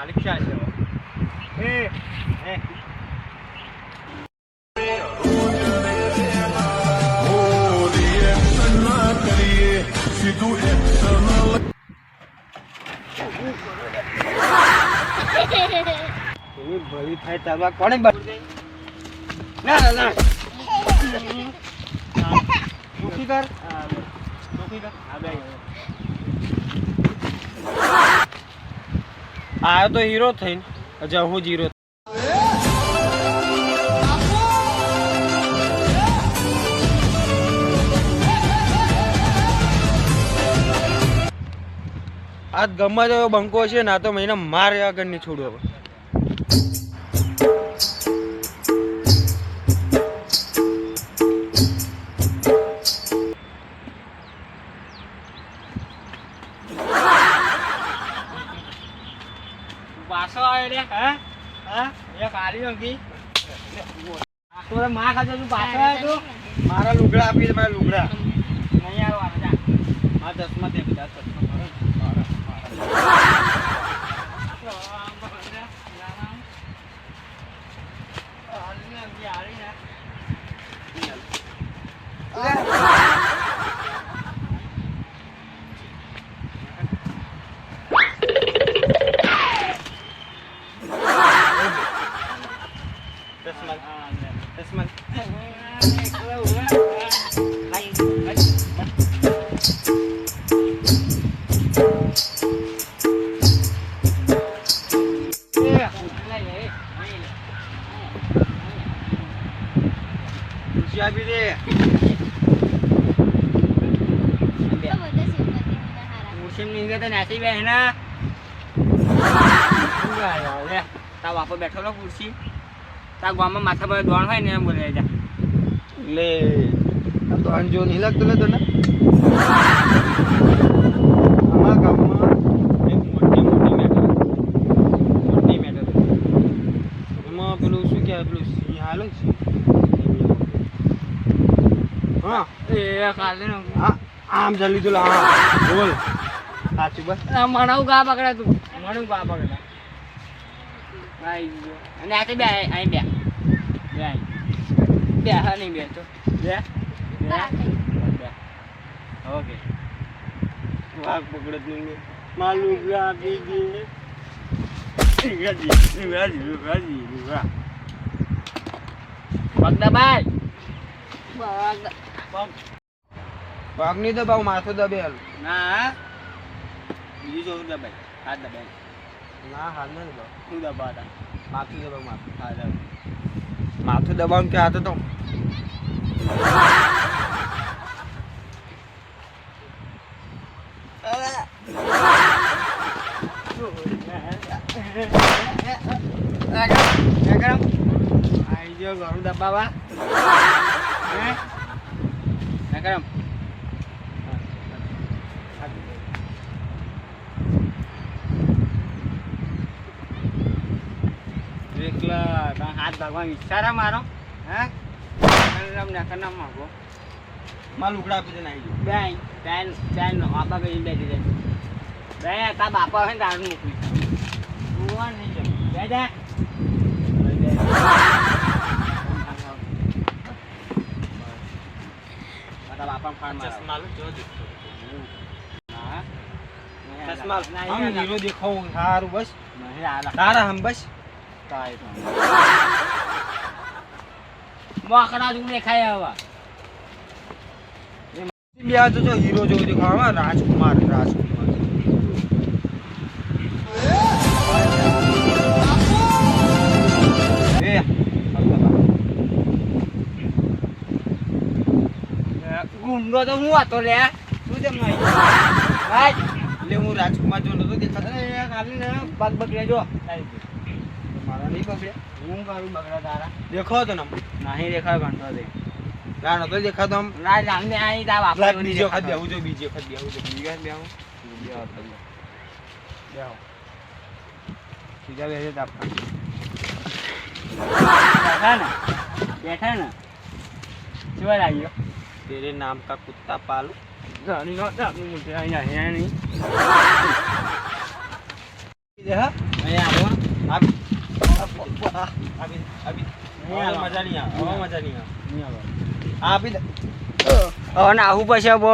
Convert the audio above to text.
માલિક શાહ છે? એ એ એવી ભલી થાય ચાલવા કોણે ના ના ના કર હા. કર હા, બે. આયો તો હીરો થઈને. અચ્છા, હું જ હીરો આજ ગમે તેવો બંકો છે, ના તો મહિને માર આગળ નહીં છોડું હવે. પાછો આવ્યો રે હા? હા? એક કાળી અંકી આખો માં ખાતો તું પાછો આવ્યો તું? મારા લુગડા આપી દે મારા લુગડા. નહીં આવવાના જા. મારા દસમાં દે બધા મારા. આપી દે મુસીમની તો નાસી બે ના. ખુરશી. તા ગામમાં માથા પર દોણ હોય ને એમ બોલે જા. લે તો જો નહીં લાગતો લે તને? પેલું શું કહેવાય? પેલું સિંહ હાલો છે હા. એ કાલે આ આમ જલ્દી તું હા. બોલ. સાચું બસ મણું ગા પકડા તું. મણું ગા પકડા. આઈ ગયો. અને આ બે અહીં બે. બે બે હા નહીં બે તો. બે? બે? બે. ઓકે. વાઘ પકડત નહીં માલું આપી દે ગાજી ગાજી ગાજી ગા પગ નહીં દબાવ માથું દબે હાલ ના બીજું જોવું દબાય હાથ દબાય ના હાલ નહીં દબાવ શું દબાવતા માથું દબાવ માથું હા દબાવ માથું દબાવ કે હાથ તો આઈ ગયો ઘરું દબાવા એકલા હાથ ભાગવાની ઈચ્છા રા મારો હે? નકરમ માગો માં લુકડા આપી દે નાઈ બે બેન બેન બેન આપા કઈ બેઠી દે બે તા બાપા હોય ને. તારું નહીં જમ બે દે બાપા ફાન ચશ્મા જો નહીં દેખાવ સારું બસ તારા હમ બસ. કાંઈ મોકરા તું દેખાય હવે બે આ જો હીરો જેવો દેખાવ રાજકુમાર રાજકુમાર ગુંડો તો હું હતો લે. તું જેમ ભાઈ એટલે હું રાજકુમાર જો નતો દેખાતો ને ખાલી ને બગડે જો. મારા નહીં પકડ્યા હું કરું બગડા તારા? દેખો તો ને નહીં દેખાય ઘંટો દે. ના નતો દેખાતો આમ. ના જામને આઈ તા લાગ બીજો વખત બેહું જો બીજો વખત બેહું જો બીજી વખત બેહું? બેહો. બીજા બેસે તાપા બેઠા ને? બેઠા ને? શું લાગ્યો તેરે નામ કા કુત્તા પાલુ. જાની નો જાની મુઠે અહીંયા હે નહીં. દે હા અહીંયા આવો. આપી હવે આલો. મજા નહીં આવે મજા નહીં આવે નહીં આવો આ આપી દે હવે ના આવું પછી બહુ